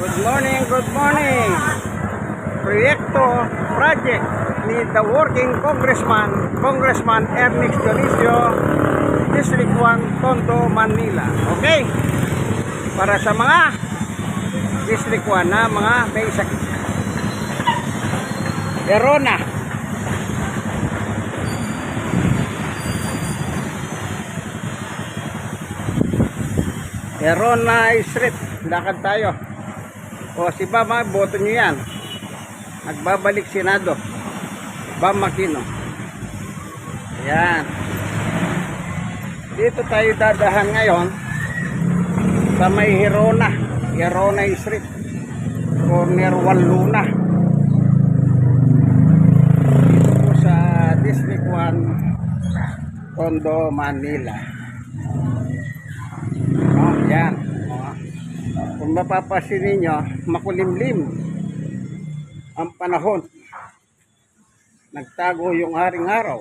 Good morning, good morning. Proyekto, project ni the working congressman, Congressman Ernest Dionisio, District 1, Tondo, Manila. Okay? Para sa mga District 1 na mga may sakit. Verona. Verona Street. Lakad tayo. O si Bama, boto nyo yan. Nagbabalik Senado. Bam Makino. Ayan. Dito tayo dadahan ngayon sa may Hirona. Hirona Street. Corner Waluna. Dito po sa District 1, Tondo, Manila. Oh, yan. Kung mapapasin ninyo, makulimlim ang panahon. Nagtago yung haring araw.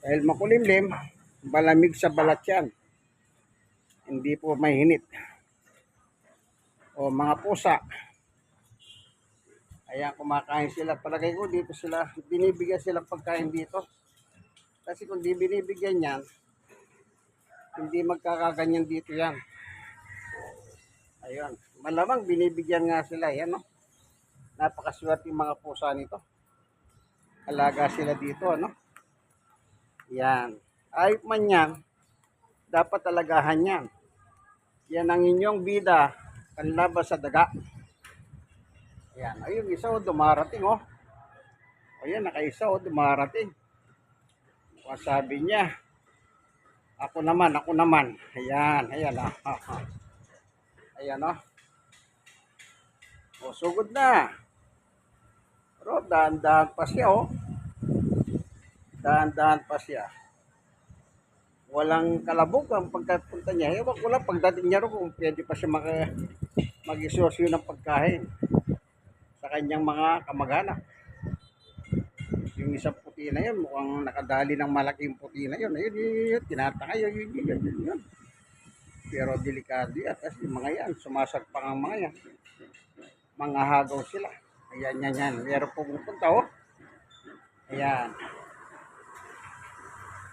Dahil makulimlim, balamig sa balat yan. Hindi po mahinit. O mga pusa. Ayan, kumakain sila. Palagay ko dito sila, binibigyan sila pagkain dito. Kasi kung di binibigyan yan, hindi magkakaganyan dito yan. Ayun. Malamang binibigyan nga sila. Yan, no? Napakaswerte yung mga pusa nito. Alaga sila dito, ano? Yan. Ayop man yan, dapat alagahan yan. Yan ang inyong bida, kanlaba sa daga. Yan. Ayun, isa o dumarating, oh. Ayan, nakaisa o dumarating. Kung sabi niya, ako naman, ako naman. Ayan, ayan ah. ah, ah. Ayan oh. O, sugod na. Pero dahan-dahan pa siya oh. Dahan-dahan pa siya. Walang kalabog ang pagkapunta niya. Ewan ko lang pagdating niya ro kung pwede pa siya maka, mag-isosyo ng pagkain sa kanyang mga kamag-anak. Yung isang puti na yun, mukhang nakadali ng malaking puti na yun. Ayun, yun, yun, tinataka yun, yun, yun, yun, yun. Pero delikado yan. Kasi mga yan, sumasagpang ang mga yan. Mga hagaw sila. Ayan, yan, yan. Meron pumupunta, oh. Ayan.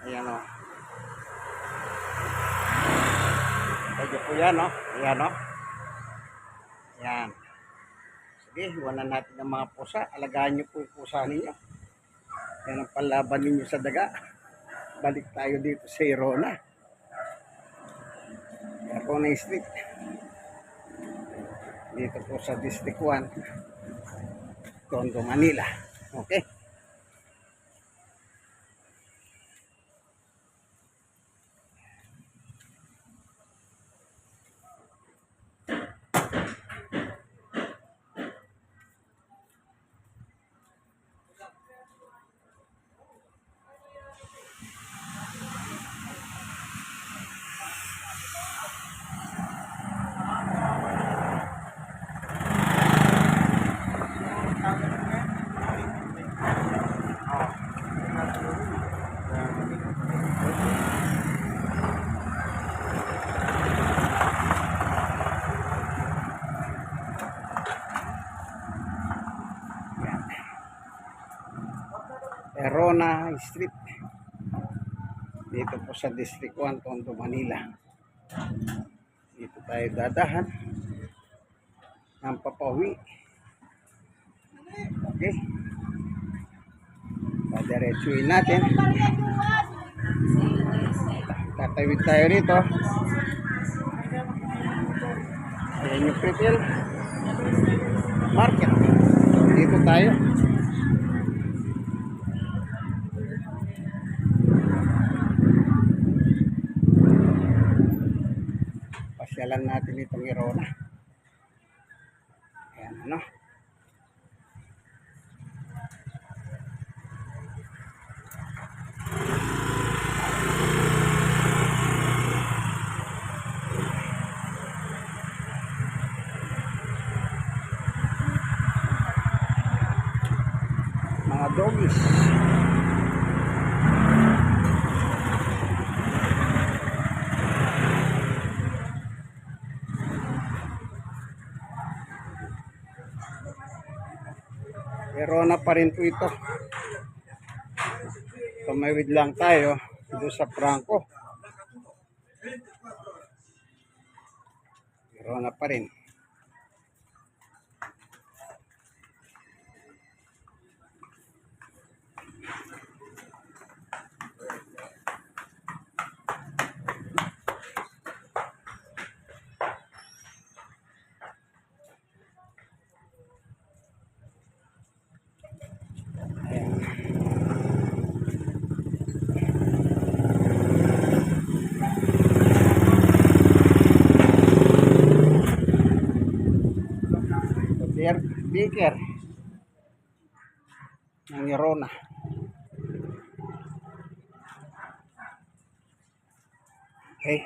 Ayan, oh. Pwede po yan, oh. Ayan, oh. Ayan. Sige, iwanan natin ang mga pusa. Alagaan niyo po yung pusa ninyo. Yan ang panlaban ninyo sa daga. Balik tayo dito sa Irona. Irona Street. Dito po sa District 1, Tondo, Manila. Okay? Verona Street. Dito po sa District 1, Tondo, Manila. Dito tayo dadahan. Ang papawi. Okay. Padiretsuin natin. Tatawid tayo rito. Ayan yung Pipil Market. Dito tayo. Natin itong Irona. Ayan, ano? Mga doggies. Verona pa rin po ito. Tumawid lang tayo doon sa Franco. Verona pa rin. Baker ng Verona. Okay.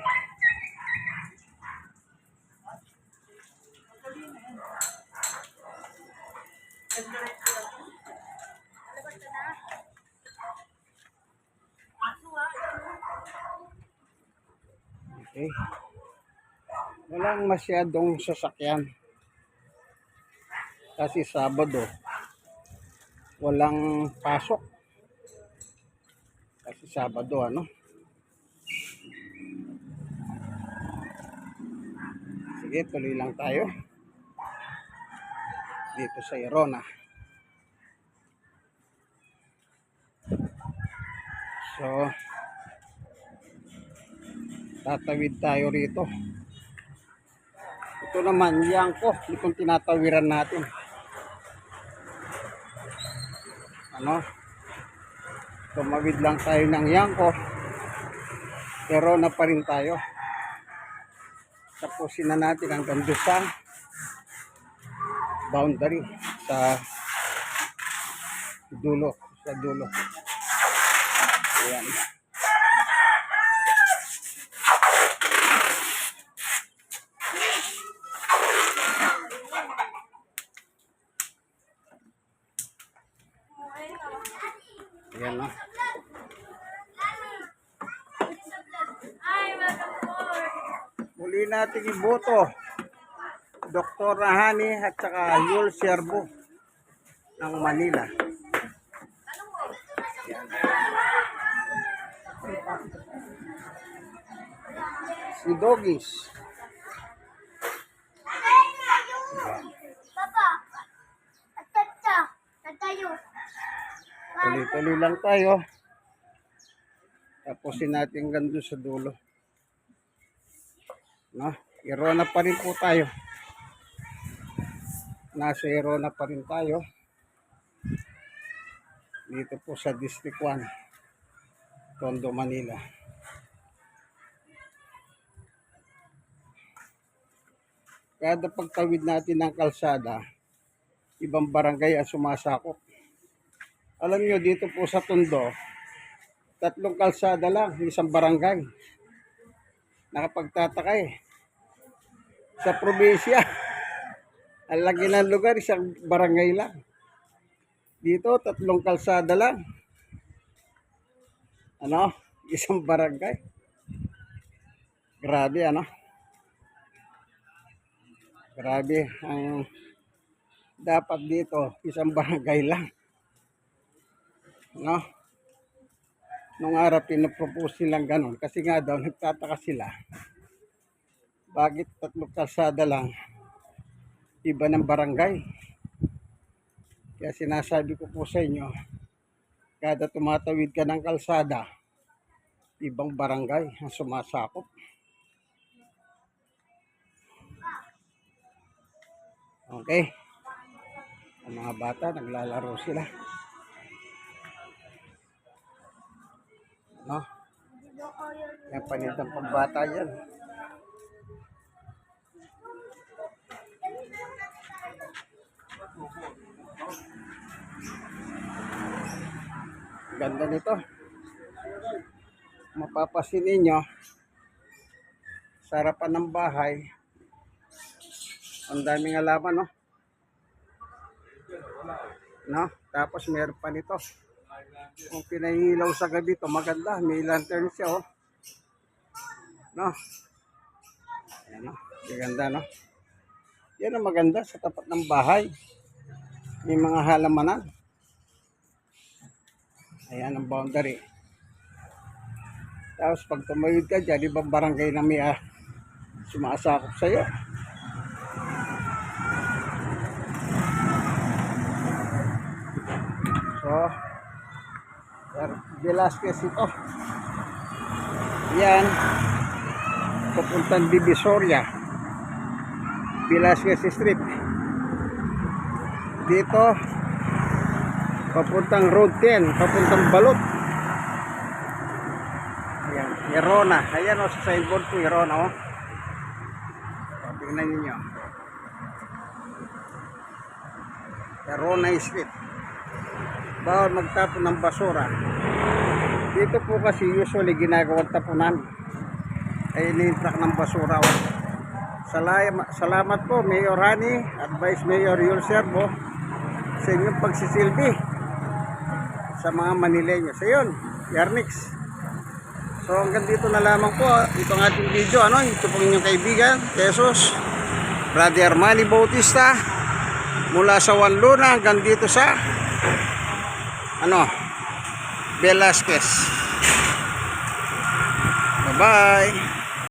Okay. Walang masyadong sasakyan. Kasi Sabado, walang pasok. Kasi Sabado, ano? Sige, tuloy lang tayo. Dito sa Irona. So, tatawid tayo rito. Ito naman, Yangko. Itong tinatawiran natin. Ano? Tumawid lang tayo ng Yangko. Pero na pa rin tayo. Tapusin na natin hanggang doon boundary sa dulo sa dulo ayan na muli natin iboto Dr. Rahani at saka Yul Serbo ng Manila. Si tatayo. Tuloy-tuloy lang tayo. Tapusin natin gando sa dulo. No? Irona pa rin po tayo. Nasa Irona pa rin tayo. Dito po sa District 1, Tondo, Manila. Kada pagtawid natin ng kalsada, ibang barangay ang sumasakop. Alam nyo, dito po sa Tondo, tatlong kalsada lang, isang barangay. Nakapagtataka eh. Sa probinsya, ang laki ng lugar, isang barangay lang. Dito, tatlong kalsada lang. Ano? Isang barangay. Grabe, ano? Grabe, ang dapat dito, isang barangay lang. No? Nung araw, pinapropose nilang ganun. Kasi nga daw, nagtataka sila. Bakit tatlong kalsada lang? Iba ng barangay. Kaya sinasabi ko po sa inyo, kada tumatawid ka ng kalsada, ibang barangay ang sumasakop. Okay. Ang mga bata, naglalaro sila. No? Yan panitang pambata yan. Ganda nito. Mapapasin ninyo sa harapan ng bahay. Ang daming alaman, no? No? Tapos meron pa nito. Kung pinahilaw sa gabi to, maganda. May lantern siya, oh. No? Ayan, no? Maganda, no? Yan ang maganda sa tapat ng bahay. May mga halamanan. Ayan ang boundary. Tapos pag tumayod ka dyan, ibang barangay na may ah, sumasakop sa'yo. So, Velasquez ito. Yan. Papuntang Divisoria. Velasquez Street. Dito, papuntang Road 10, papuntang Balot. Ayan, Irona. Ayan o, sa signboard ko, Irona o. O, tingnan ninyo. Irona Street. Bawal magtapon ng basura. Dito po kasi usually ginagawang tapunan. Ay truck ng basura. o. Salamat, salamat po, Mayor Rani, Advice Mayor Yul Servo, sa inyong pagsisilbi sa mga Manileños. So yun, Yarnix. So hanggang dito na lamang po ah, itong ating video. Ano, ito po inyong kaibigan, Jesus, Brother Armani Bautista, mula sa Wanluna hanggang dito sa ano, Velasquez. Bye-bye.